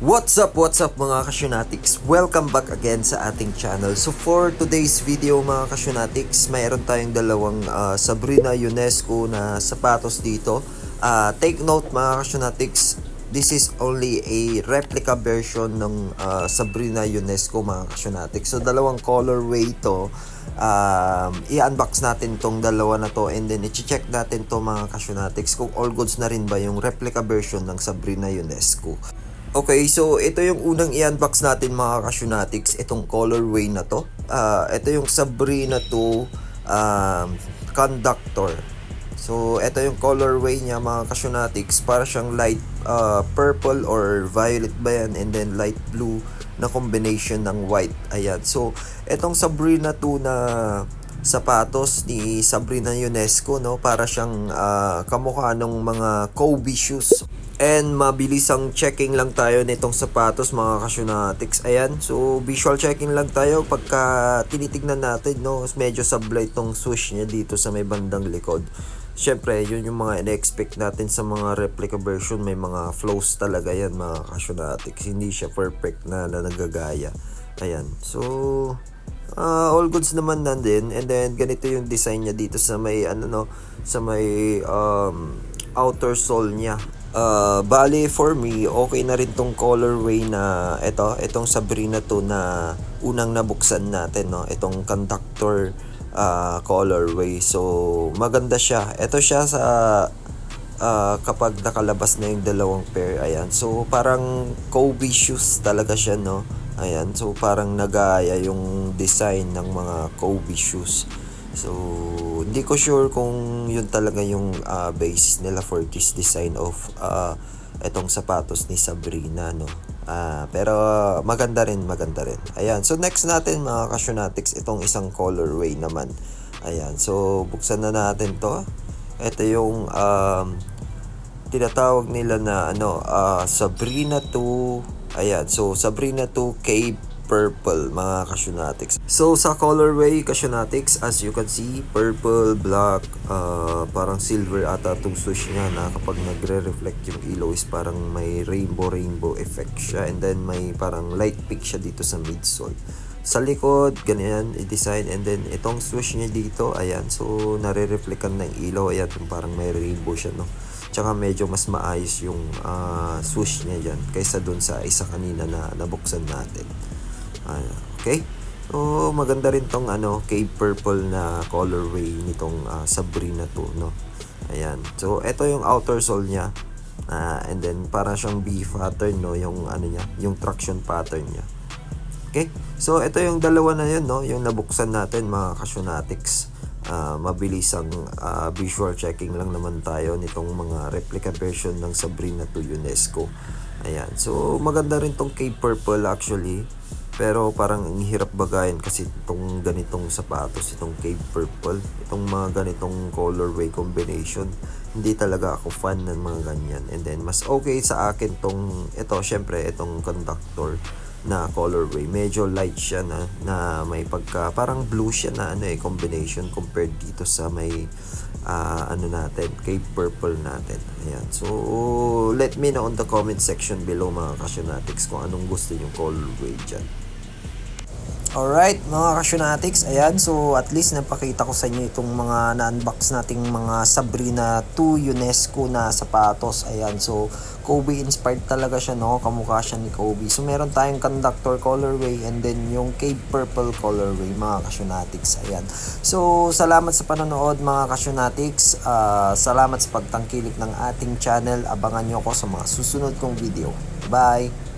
What's up, what's up mga kasyonatics? Welcome back again sa ating channel. So for today's video mga kasyonatics, mayroon tayong dalawang ah, Sabrina UNESCO na sapatos dito. Ah, take note mga kasyonatics, this is only a replica version ng ah, Sabrina UNESCO mga kasyonatics. So dalawang colorway to. Um, i-unbox natin tong dalawa na to and then i-check natin to mga kasyonatics kung all goods na rin ba yung replica version ng Sabrina UNESCO. Okay, so ito yung unang i-unbox natin mga kasyonatics, itong colorway na to. Ah, ito yung Sabrina 2 um, conductor. So, ito yung colorway niya mga kasyonatics. Para siyang light ah, purple or violet ba yan and then light blue na combination ng white. Ayan. So, itong Sabrina 2 na sapatos ni Sabrina UNESCO no para siyang ah, kamukha ng mga Kobe shoes and mabilis ang checking lang tayo nitong sapatos mga kasyonatics ayan so visual checking lang tayo pagka tinitignan natin no medyo sablay tong swoosh niya dito sa may bandang likod Siyempre, yun yung mga in-expect natin sa mga replica version. May mga flows talaga yan, mga kasyonatics. Hindi siya perfect na, na nagagaya. Ayan. So, Ah, all goods naman nandin and then ganito yung design niya dito sa may ano no sa may um, outer sole niya uh, bali for me okay na rin tong colorway na ito itong Sabrina to na unang nabuksan natin no? Itong conductor uh, colorway. So maganda siya. Ito siya sa ah, kapag nakalabas na yung dalawang pair ayan. So parang Kobe shoes talaga siya no? Ayan. So parang nagaya yung design ng mga Kobe shoes so hindi ko sure kung yun talaga yung ah, basis nila for this design of ah, etong sapatos ni Sabrina no? Ah, pero maganda rin maganda rin. Ayan so next natin mga kasyonatics itong isang colorway naman. Ayan so buksan na natin to. Ito yung um, tinatawag nila na ano ah, Sabrina 2 ayan so Sabrina 2 K purple mga kasyonatics so sa colorway kasyonatics as you can see purple black ah, parang silver ata itong swoosh niya na kapag nagre-reflect yung ilaw is parang may rainbow rainbow effect siya. And then may parang light pink siya dito sa midsole. Sa likod, ganyan i-design. And then itong swoosh niya dito, ayan, so nare-reflectan ng ilaw, ayan, parang may rainbow siya, no? Tsaka medyo mas maayos yung ah, swoosh niya dyan kaysa dun sa isa kanina na nabuksan natin. Ayan, okay? So, maganda rin tong ano, Cape Purple na colorway nitong ah, Sabrina 2, no? Ayan. So, ito yung outer sole niya. Ah, and then, parang siyang B pattern, no? Yung ano niya, yung traction pattern niya. Okay? So, ito yung dalawa na yun, no? Yung nabuksan natin, mga kasyonatics. Ah, mabilis ang ah, visual checking lang naman tayo nitong mga replica version ng Sabrina to UNESCO. Ayan. So, maganda rin tong Cape Purple actually. Pero parang ang hirap bagayan kasi itong ganitong sapatos, itong Cape Purple, itong mga ganitong colorway combination. Hindi talaga ako fan ng mga ganyan. And then, mas okay sa akin tong, ito, syempre, itong conductor na colorway. Medyo light siya na, na may pagka, parang blue siya na ano eh, combination compared dito sa may, ah, ano natin, Cape Purple natin. Ayan. So, let me know on the comment section below mga kasyonatics kung anong gusto yung colorway dyan. Alright, mga kasyonatics, ayan, so at least napakita ko sa inyo itong mga na-unbox nating mga Sabrina 2 UNESCO na sapatos, ayan, so Kobe inspired talaga siya, no, kamukha siya ni Kobe. So meron tayong conductor colorway and then yung Cape Purple colorway, mga kasyonatics, ayan. So, salamat sa panonood mga kasyonatics, Ah, salamat sa pagtangkilik ng ating channel, abangan nyo ako sa mga susunod kong video. Bye!